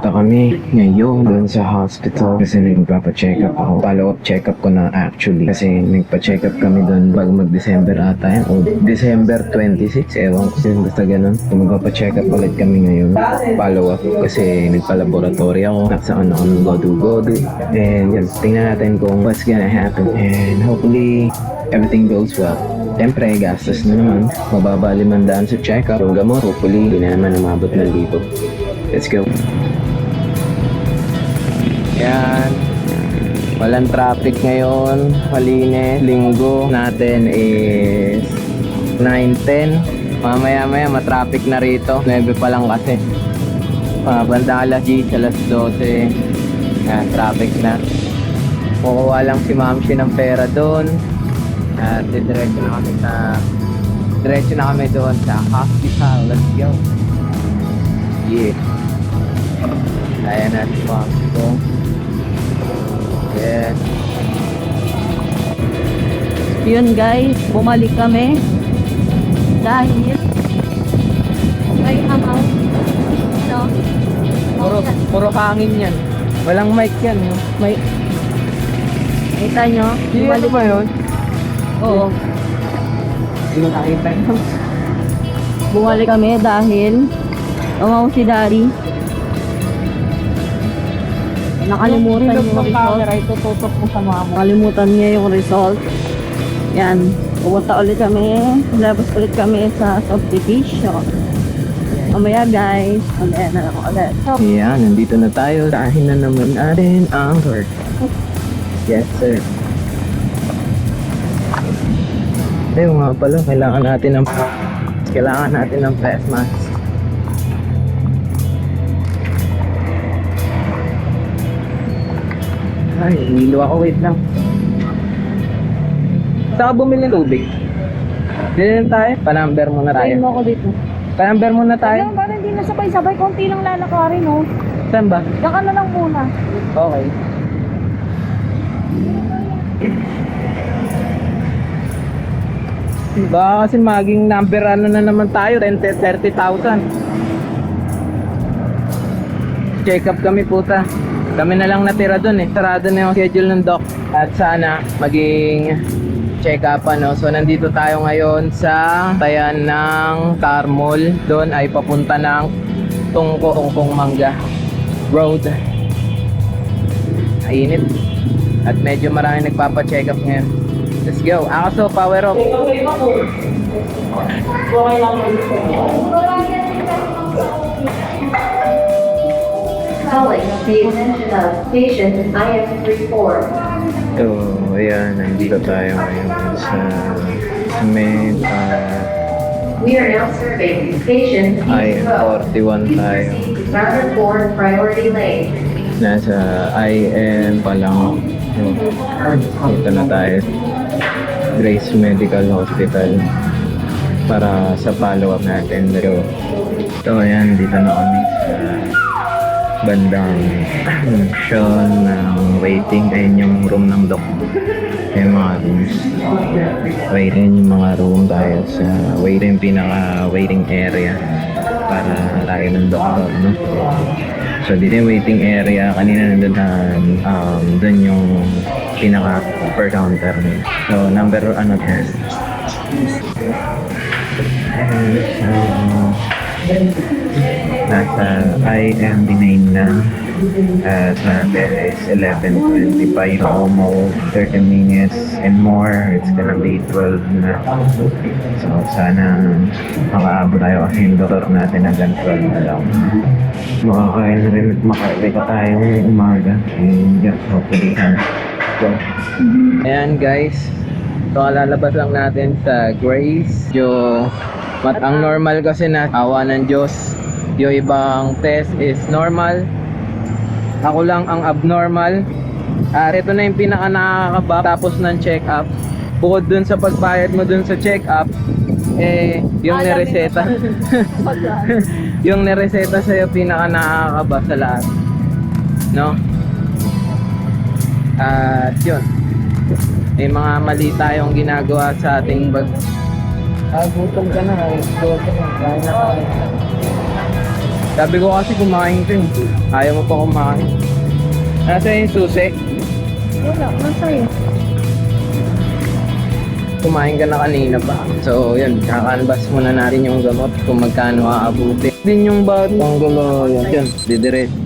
pupunta kami ngayon doon sa hospital kasi nagpapa-check up ako. Follow up check up ko na actually kasi nagpa-check up kami doon bago mag-December ata yan o December 26 ewan ko kasi basta ganun. So, magpapa-check up ulit kami ngayon. Follow up kasi nagpa-laboratory ako. Nasa ano kami godu-godu. And yun, tingnan natin kung what's gonna happen. And hopefully everything goes well. Siyempre, gastos na naman. Mababa limandaan sa check-up. Yung gamot, hopefully, hindi na naman umabot ng libo. Let's go. Yan. Walang traffic ngayon. Malinis. Linggo natin is 9.10. Mamaya-maya matraffic na rito. 9 pa lang kasi. Uh, bandang alas 10, alas 12. Yan, traffic na. Kukuha lang si Ma'am si ng pera doon. At diretso na kami sa diretso na kami doon sa hospital. Let's go. Yeah. Kaya na si Ma'am ko. Yes. Yun guys, bumalik kami. Dahil may amaw. So, Puro, puro hangin yan. Walang mic yan. no? may Kita nyo? Bumalik ba yun? Oo. Hindi ko nakita. Bumalik kami dahil umaw si Dari. Nakalimutan niya yung result. itututok mo sa mama. Nakalimutan niya yung result. Yan. Pumunta ulit kami. Labas ulit kami sa subdivision. Mamaya guys. Mamaya na lang ulit. So, Yan, nandito na tayo. Dahin na naman natin ang work. Yes, sir. Ayun nga pala, kailangan natin ng kailangan natin ng face mask. Ay, hilo ako. Wait lang. Saan ka bumili ng tubig? Dito na tayo. Pa-number muna tayo. Tayo mo ako dito. Pa-number muna tayo. Ayun, parang hindi na sabay-sabay. Konti lang lalakarin, oh. Saan ba? Diyan ka na lang muna. Okay. Baka kasi maging number ano na naman tayo, 10 30,000. Check up kami puta. Kami na lang natira dun eh. Sarado na yung schedule ng doc. At sana maging check up ano. So nandito tayo ngayon sa bayan ng Carmol. Doon ay papunta ng Tungko Tungkong Mangga Road. Mainit. At medyo marami nagpapa-check up ngayon. Let's go. Ako so, power up. Calling the attention of patient IM34. So, ayan, nandito tayo ngayon sa med at We are now serving patient IM41 tayo. Round 4 Priority Lane. Nasa IM pa lang. Dito na tayo. Grace Medical Hospital para sa follow-up natin. So, so ayan, dito na kami sa bandang section ng waiting. Ayun yung room ng doc. Yung mga rooms. Waiting yung mga room dahil sa waiting pinaka waiting area para tayo ng doktor, no? So, dito yung waiting area. Kanina nandun na, um, dun yung pinaka per counter. So, number, ano, test. And, so, nasa IMD9 na. At natin is 11.25 almost 30 minutes and more. It's gonna be 12 na. So, sana makaabot tayo kasi yung doktor natin hanggang 12 na lang. Makakain na rin at makakain pa tayo umaga. And yeah, hopefully, uh, go. Ayan guys, So, lalabas lang natin sa Grace. Yo, mat ang normal kasi na awa ng Diyos. Yung ibang test is normal. Ako lang ang abnormal. Ah, ito na yung pinaka nakakaba tapos ng check-up. Bukod dun sa pagbayad mo dun sa check-up, eh, yung nireseta. yung nireseta sa'yo pinaka nakakaba sa lahat. No? At yun. May mga mali tayong ginagawa sa ating bag. Ah, gutom ka na. Gutom ka na. Kain na kain. Sabi ko kasi kumain ka eh. Ayaw mo pa kumain. Nasa yung susi? Wala, masaya. Kumain ka na kanina pa. So, yun, kakanvas muna natin yung gamot kung magkano aabuti. Din yung ba't ang gulo, yun, yun, didiretso